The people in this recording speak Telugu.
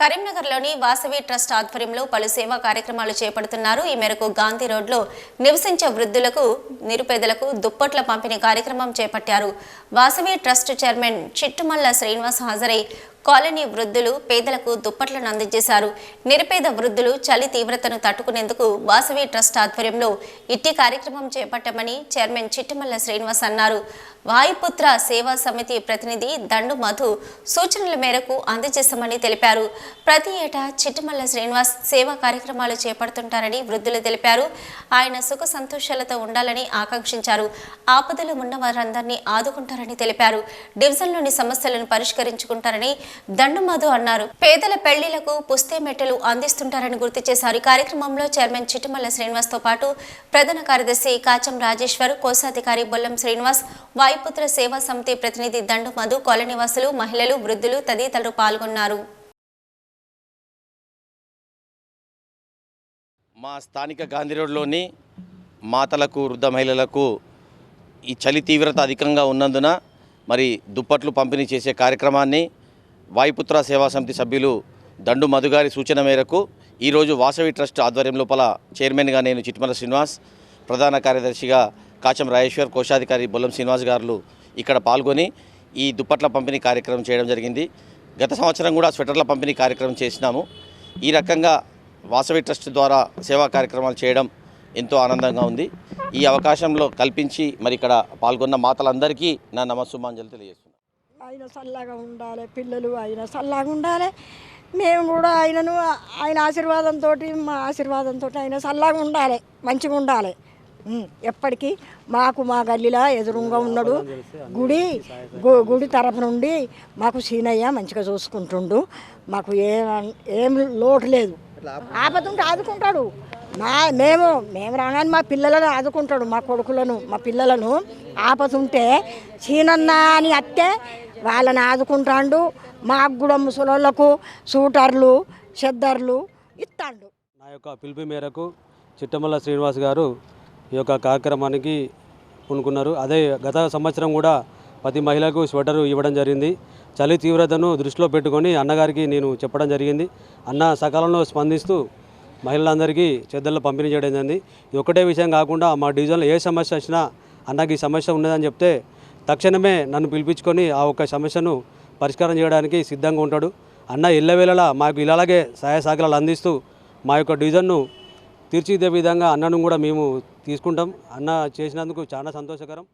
కరీంనగర్లోని వాసవి ట్రస్ట్ ఆధ్వర్యంలో పలు సేవా కార్యక్రమాలు చేపడుతున్నారు. ఈ మేరకు గాంధీ రోడ్లో నివసించే వృద్ధులకు నిరుపేదలకు దుప్పట్ల పంపిణీ కార్యక్రమం చేపట్టారు. వాసవి ట్రస్ట్ చైర్మన్ చిట్టుమల్ల శ్రీనివాస్ హాజరై కాలనీ వృద్ధులు పేదలకు దుప్పట్లను అందజేశారు. నిరుపేద వృద్ధులు చలి తీవ్రతను తట్టుకునేందుకు వాసవి ట్రస్ట్ ఆధ్వర్యంలో ఇట్టి కార్యక్రమం చేపట్టామని చైర్మన్ చిట్టుమల్ల శ్రీనివాస్ అన్నారు. వాయుపుత్ర సేవా సమితి ప్రతినిధి దండు మధు సూచనల మేరకు అందజేశామని తెలిపారు. ప్రతి ఏటా చిట్టమల్ల శ్రీనివాస్ సేవా కార్యక్రమాలు చేపడుతుంటారని వృద్ధులు తెలిపారు. ఆయన సుఖ సంతోషాలతో ఉండాలని ఆకాంక్షించారు. ఆపదలు ఉన్న వారందరినీ ఆదుకుంటారని తెలిపారు. డివిజన్లోని సమస్యలను పరిష్కరించుకుంటారని దండు మధు అన్నారు. పేదల పెళ్ళిలకు పుస్తే మెట్టలు అందిస్తుంటారని గుర్తు చేశారు. ఈ కార్యక్రమంలో చైర్మన్ చిట్టుమల్ల శ్రీనివాస్తో పాటు ప్రధాన కార్యదర్శి కాచం రాజేశ్వర్ కోశాధికారి బొల్లం శ్రీనివాస్ వాయుపుత్ర సేవా సమితి ప్రతినిధి దండు మధు కాలనీవాసులు మహిళలు వృద్ధులు తదితరులు పాల్గొన్నారు. మా స్థానిక గాంధీ రోడ్లోని మాతలకు వృద్ధ మహిళలకు ఈ చలి తీవ్రత అధికంగా ఉన్నందున మరి దుప్పట్లు పంపిణీ చేసే కార్యక్రమాన్ని వాయుపుత్ర సేవా సమితి సభ్యులు దండు మధుగారి సూచన మేరకు ఈరోజు వాసవి ట్రస్ట్ ఆధ్వర్యం లోపల చైర్మన్గా నేను చిట్మల శ్రీనివాస్ ప్రధాన కార్యదర్శిగా కాచం రాజేశ్వర్ కోశాధికారి బొల్లం శ్రీనివాస్ గారు ఇక్కడ పాల్గొని ఈ దుప్పట్ల పంపిణీ కార్యక్రమం చేయడం జరిగింది. గత సంవత్సరం కూడా స్వెటర్ల పంపిణీ కార్యక్రమం చేసినాము. ఈ రకంగా వాసవి ట్రస్ట్ ద్వారా సేవా కార్యక్రమాలు చేయడం ఎంతో ఆనందంగా ఉంది. ఈ అవకాశంలో కల్పించి మరి ఇక్కడ పాల్గొన్న మాతలందరికీ నా నమస్సుమాంజలి తెలియజేస్తున్నాను. ఆయన చల్లగా ఉండాలి పిల్లలు ఆయన చల్లగా ఉండాలి. మేము కూడా ఆయనను ఆయన ఆశీర్వాదంతో మా ఆశీర్వాదంతో ఆయన చల్లగా ఉండాలి మంచిగా ఉండాలి. ఎప్పటికీ మాకు మా గల్లీలా ఎదురుగా ఉన్నాడు గుడి గు- గుడి తరపు నుండి మాకు సీనయ్య మంచిగా చూసుకుంటుండు. మాకు ఏం ఏం లోటు లేదు. ఆపదుంటే ఆదుకుంటాడు. మా మేము మేము రాగానే మా పిల్లలను ఆదుకుంటాడు మా కొడుకులను మా పిల్లలను. ఆపతుంటే చీనన్న అని అత్తే వాళ్ళని ఆదుకుంటాండు. మాకు కూడా ముసలోళ్ళకు సూటర్లు షెద్దర్లు ఇస్తాడు. నా యొక్క పిలుపు మేరకు చిట్టమల్ల శ్రీనివాస్ గారు ఈ యొక్క కార్యక్రమానికి పూనుకున్నారు. అదే గత సంవత్సరం కూడా ప్రతి మహిళకు స్వెటర్ ఇవ్వడం జరిగింది. చలి తీవ్రతను దృష్టిలో పెట్టుకొని అన్నగారికి నేను చెప్పడం జరిగింది. అన్న సకాలంలో స్పందిస్తూ మహిళలందరికీ చెద్దర్లు పంపిణీ చేయడం జరిగింది. ఒకటే విషయం కాకుండా మా డివిజన్లో ఏ సమస్య వచ్చినా అన్నకి సమస్య ఉన్నదని చెప్తే తక్షణమే నన్ను పిలిపించుకొని ఆ ఒక్క సమస్యను పరిష్కారం చేయడానికి సిద్ధంగా ఉంటాడు. అన్న ఎల్లవేళలా మాకు ఇలాగే సహాయ సహకారాలు అందిస్తూ మా యొక్క డివిజన్ను తీర్చిదే విధంగా అన్నను కూడా మేము తీసుకుంటాం. అన్న చేసినందుకు చాలా సంతోషకరం.